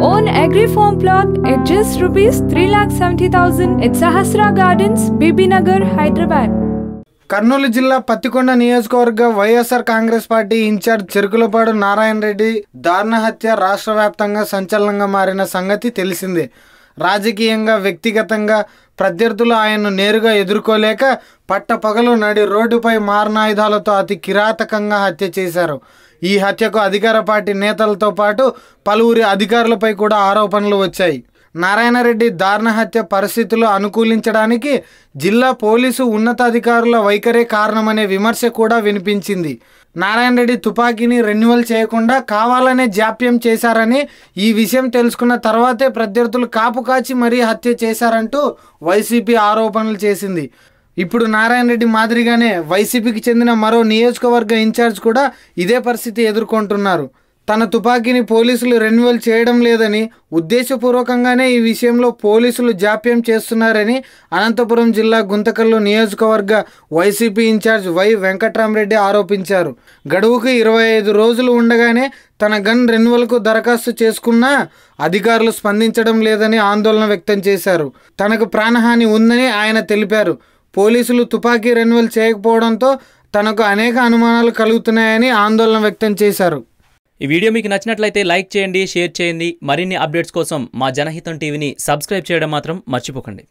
own agri farm plot at just rupees 3,70,000 at Sahasra Gardens, Bibinagar, Hyderabad. Kurnool జిల్లా పత్తికొండ నియోజకవర్గ YSR Congress party incharge Cherukulapadu Narayana Reddy దారుణ హత్య రాష్ట్ర వ్యాప్తంగా సంచలనంగా మారిన సంగతి తెలిసిందే రాజకీయంగా వ్యక్తిగతంగా ప్రత్యర్థులు ఆయన్ను నేరుగా ఎదుర్కోలేక పట్టపగలు నడి రోడ్డుపై మారణాయుధాలతో అతి కిరాతకంగా హత్య చేశారు ఈ హత్యకు అధికార పార్టీ నేతలతో పాటు పలువురి అధికారులపై కూడా ఆరోపణలు వచ్చాయి. నారాయణరెడ్డి దారుణ హత్య పరిస్థితులు అనుకూలించడానికి జిల్లా పోలీసు ఉన్నతాధికారుల వైఖరే కారణమనే విమర్శ కూడా వినిపించింది. నారాయణ రెడ్డి తుపాకీని రెన్యువల్ చేయకుండా కావాలనే జాప్యం చేశారని ఈ విషయం తెలుసుకున్న తర్వాతే ప్రత్యర్థులు కాపు కాచి మరీ హత్య చేశారంటూ వైసీపీ ఆరోపణలు చేసింది. ఇప్పుడు నారాయణ రెడ్డి మాదిరిగానే వైసీపీకి చెందిన మరో నియోజకవర్గ ఇన్ఛార్జ్ కూడా ఇదే పరిస్థితి ఎదుర్కొంటున్నారు. తన తుపాకీని పోలీసులు రెన్యువల్ చేయడం లేదని ఉద్దేశపూర్వకంగానే ఈ విషయంలో పోలీసులు జాప్యం చేస్తున్నారని అనంతపురం జిల్లా గుంతకల్లు నియోజకవర్గ వైసీపీ ఇన్ఛార్జ్ వై వెంకట్రామరెడ్డి ఆరోపించారు. గడువుకు ఇరవై ఐదు రోజులు ఉండగానే తన గన్ రెన్యువల్కు దరఖాస్తు చేసుకున్నా అధికారులు స్పందించడం లేదని ఆందోళన వ్యక్తం చేశారు. తనకు ప్రాణహాని ఉందని ఆయన తెలిపారు. పోలీసులు తుపాకీ రెన్యువల్ చేయకపోవడంతో తనకు అనేక అనుమానాలు కలుగుతున్నాయని ఆందోళన వ్యక్తం చేశారు. ఈ వీడియో మీకు నచ్చినట్లయితే లైక్ చేయండి షేర్ చేయండి. మరిన్ని అప్డేట్స్ కోసం మా జనహితం టీవీని సబ్స్క్రైబ్ చేయడం మాత్రం మర్చిపోకండి.